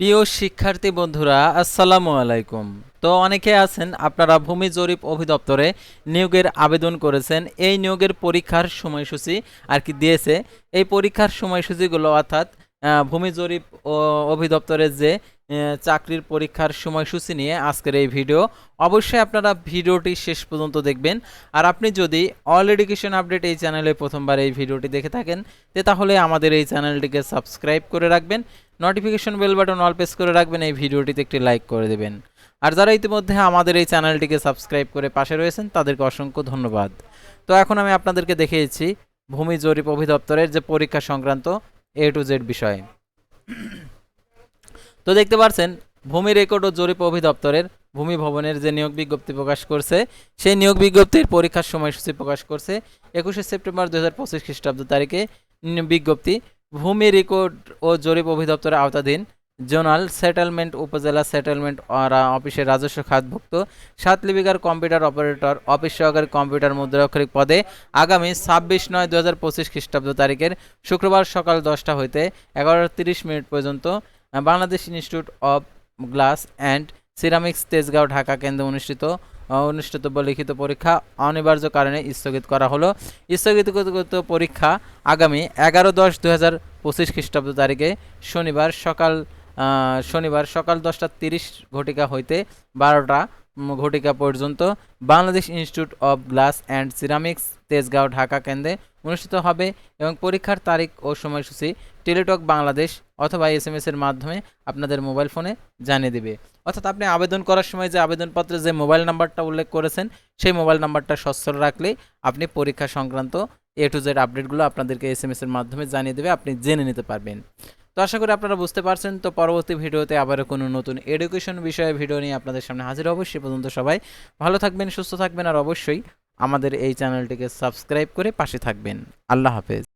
প্রিয় শিক্ষার্থী বন্ধুরা, আসসালামু আলাইকুম। তো অনেকে আছেন, আপনারা ভূমি জরিপ অধিদপ্তরে নিয়োগের আবেদন করেছেন। এই নিয়োগের পরীক্ষার সময়সূচি আর কি দিয়েছে। এই পরীক্ষার সময়সূচিগুলো অর্থাৎ ভূমি জরিপ ও অধিদপ্তরের যে চাকরির পরীক্ষার সময়সূচি নিয়ে আজকের এই ভিডিও, অবশ্যই আপনারা ভিডিওটি শেষ পর্যন্ত দেখবেন। আর আপনি যদি অল এডুকেশন আপডেট এই চ্যানেলে প্রথমবার এই ভিডিওটি দেখে থাকেন তাহলে আমাদের এই চ্যানেলটিকে সাবস্ক্রাইব করে রাখবেন। Notification bell button all press করে রাখবেন, এই ভিডিওটিতে একটি লাইক করে দেবেন। আর যারা ইতিমধ্যে আমাদের এই চ্যানেলটিকে সাবস্ক্রাইব করে পাশে রয়েছেন, তাদেরকে অসংখ্য ধন্যবাদ। তো এখন আমি আপনাদেরকে দেখিয়েছি ভূমি জরিপ অধিদপ্তরের যে পরীক্ষা সংক্রান্ত এ টু জেড বিষয়। তো দেখতে পাচ্ছেন, ভূমি রেকর্ড ও জরিপ অধিদপ্তরের ভূমি ভবনের যে নিয়োগ বিজ্ঞপ্তি প্রকাশ করছে, সেই নিয়োগ বিজ্ঞপ্তির পরীক্ষার সময়সূচি প্রকাশ করছে একুশে সেপ্টেম্বর দু হাজার পঁচিশ খ্রিস্টাব্দ তারিখে। বিজ্ঞপ্তি ভূমি রেকর্ড ও জরিপ অধিদপ্তরের আওতাধীন জোনাল সেটেলমেন্ট উপজেলা সেটেলমেন্ট অফিসের রাজস্ব খাতভুক্ত সাত লিপিকার কম্পিউটার অপারেটর, অফিস সহকারী কম্পিউটার মুদ্রাক্ষরিক পদে আগামী ছাব্বিশ নয় দু হাজার পঁচিশ খ্রিস্টাব্দ তারিখের শুক্রবার সকাল দশটা হইতে এগারোটা তিরিশ মিনিট পর্যন্ত, Bangladesh Institute of Glass and Ceramics Tejgaon, Dhaka কেন্দ্রে অনুষ্ঠিত অনুষ্ঠিতব্য লিখিত পরীক্ষা অনিবার্য কারণে স্থগিত করা হলো। স্থগিতকৃত পরীক্ষা আগামী এগারো দশ দু হাজার পঁচিশ খ্রিস্টাব্দ তারিখে শনিবার সকাল শনিবার সকাল দশটা তিরিশ ঘটিকা হইতে বারোটা ঘটিকা পর্যন্ত Bangladesh Institute of Glass and Ceramics, Tejgaon, Dhaka কেন্দ্রে অনুষ্ঠিত হবে এবং পরীক্ষার তারিখ ও সময়সূচি টেলিটক বাংলাদেশ অথবা এস এর মাধ্যমে আপনাদের মোবাইল ফোনে জানিয়ে দেবে। অর্থাৎ আপনি আবেদন করার সময় যে আবেদনপত্রে যে মোবাইল নাম্বারটা উল্লেখ করেছেন, সেই মোবাইল নাম্বারটা সচ্ছল রাখলেই আপনি পরীক্ষা সংক্রান্ত এ টু জেড আপডেটগুলো আপনাদেরকে এস এম এর মাধ্যমে জানিয়ে দেবে, আপনি জেনে নিতে পারবেন। তো আশা করি আপনারা বুঝতে পারছেন। তো পরবর্তী ভিডিওতে আবারও কোনো নতুন এডুকেশন বিষয়ে ভিডিও নিয়ে আপনাদের সামনে হাজির হব, সে পর্যন্ত সবাই ভালো থাকবেন, সুস্থ থাকবেন, আর অবশ্যই আমাদের এই চ্যানেলটিকে সাবস্ক্রাইব করে পাশে থাকবেন। আল্লাহ হাফেজ।